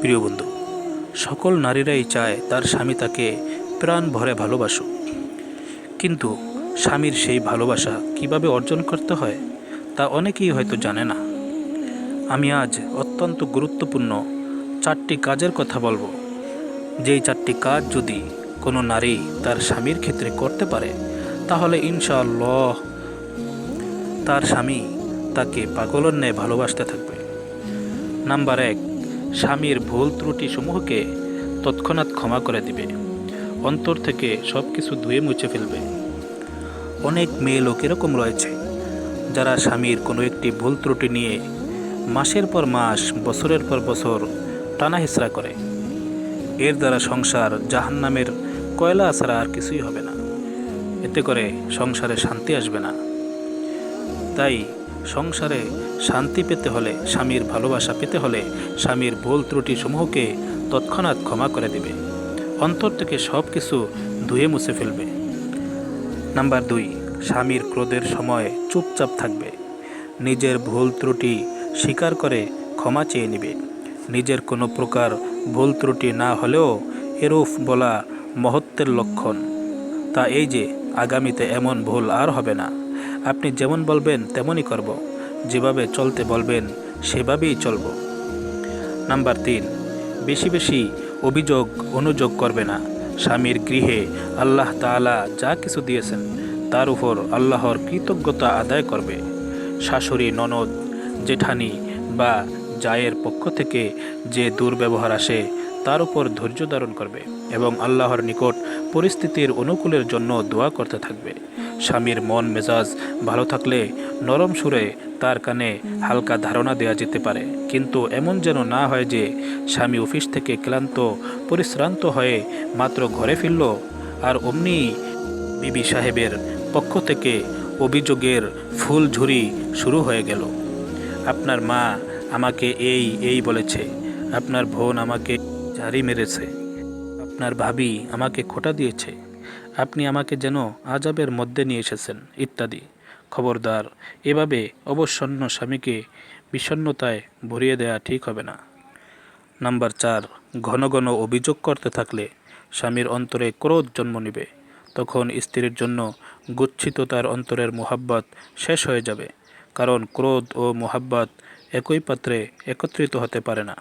প্রিয় বন্ধু, সকল নারীরাই চায় তার স্বামী তাকে প্রাণ ভরে ভালোবাসুক। কিন্তু স্বামীর সেই ভালোবাসা কীভাবে অর্জন করতে হয়, তা অনেকেই হয়তো জানে না। আমি আজ অত্যন্ত গুরুত্বপূর্ণ চারটি কাজের কথা বলব। যেই চারটি কাজ যদি কোনো নারী তার স্বামীর ক্ষেত্রে করতে পারে, তাহলে ইনশাআল্লাহ তার স্বামী তাকে পাগলের ন্যায় ভালোবাসতে থাকবে। নাম্বার এক স্বামীর ভুল ত্রুটি সমূহকে তৎক্ষণাৎ ক্ষমা করে দিবে। অন্তর থেকে সব কিছু ধুয়ে মুছে ফেলবে। অনেক মেয়ে লোক এরকম রয়েছে, যারা স্বামীর কোনো একটি ভুল ত্রুটি নিয়ে মাসের পর মাস, বছরের পর বছর টানা হেঁচড়া করে। এর দ্বারা সংসার জাহান্নামের কয়লা ছাড়া আর কিছুই হবে না। এতে করে সংসারে শান্তি আসবে না। তাই সংসারে শান্তি পেতে হলে, স্বামীর ভালোবাসা পেতে হলে স্বামীর ভুল ত্রুটি সমূহকে তৎক্ষণাৎ ক্ষমা করে দেবে। অন্তর থেকে সব কিছু ধুয়ে মুছে ফেলবে। নাম্বার দুই, স্বামীর ক্রোধের সময় চুপচাপ থাকবে। নিজের ভুল ত্রুটি স্বীকার করে ক্ষমা চেয়ে নেবে। নিজের কোনো প্রকার ভুল ত্রুটি না হলেও এরূপ বলা মহত্বের লক্ষণ। তা এই যে, আগামীতে এমন ভুল আর হবে না। আপনি যেমন বলবেন, তেমনই করব। যেভাবে চলতে বলবেন, সেভাবেই চলব। নাম্বার তিন, বেশি বেশি অভিযোগ, অনুযোগ করবে না। স্বামীর গৃহে আল্লাহ তাআলা যা কিছু দিয়েছেন, তার উপর আল্লাহর কৃতজ্ঞতা আদায় করবে। শাশুড়ি, ননদ, জেঠানি বা জায়ের পক্ষ থেকে যে দুর্ব্যবহার আসে তার উপর ধৈর্য ধারণ করবে এবং আল্লাহর নিকট পরিস্থিতির অনুকূলের জন্য দোয়া করতে থাকবে। স্বামীর মন মেজাজ ভালো থাকলে নরম সুরে তার কানে হালকা ধারণা দেওয়া যেতে পারে। কিন্তু এমন যেন না হয় যে স্বামী অফিস থেকে ক্লান্ত, পরিশ্রান্ত হয়ে মাত্র ঘরে ফিরল, আর অমনি বিবি সাহেবের পক্ষ থেকে অভিযোগের ফুল ঝুরি শুরু হয়ে গেল। আপনার মা আমাকে এই এই বলেছে। আপনার বোন আমাকে ঝাড়ি মেরেছে। আপনার ভাবি আমাকে খোটা দিয়েছে। আপনি আমাকে যেন আজাবের মধ্যে নিয়ে এসেছেন, ইত্যাদি। খবরদার, এভাবে অবসন্ন স্বামীকে বিষণ্ণতায় ভরিয়ে দেয়া ঠিক হবে না। নাম্বার চার, ঘন ঘন অভিযোগ করতে থাকলে স্বামীর অন্তরে ক্রোধ জন্ম নেবে। তখন স্ত্রীর জন্য গুচ্ছিত তার অন্তরের মোহাব্বত শেষ হয়ে যাবে, কারণ ক্রোধ ও মোহাব্বত একই পাত্রে একত্রিত হতে পারে না।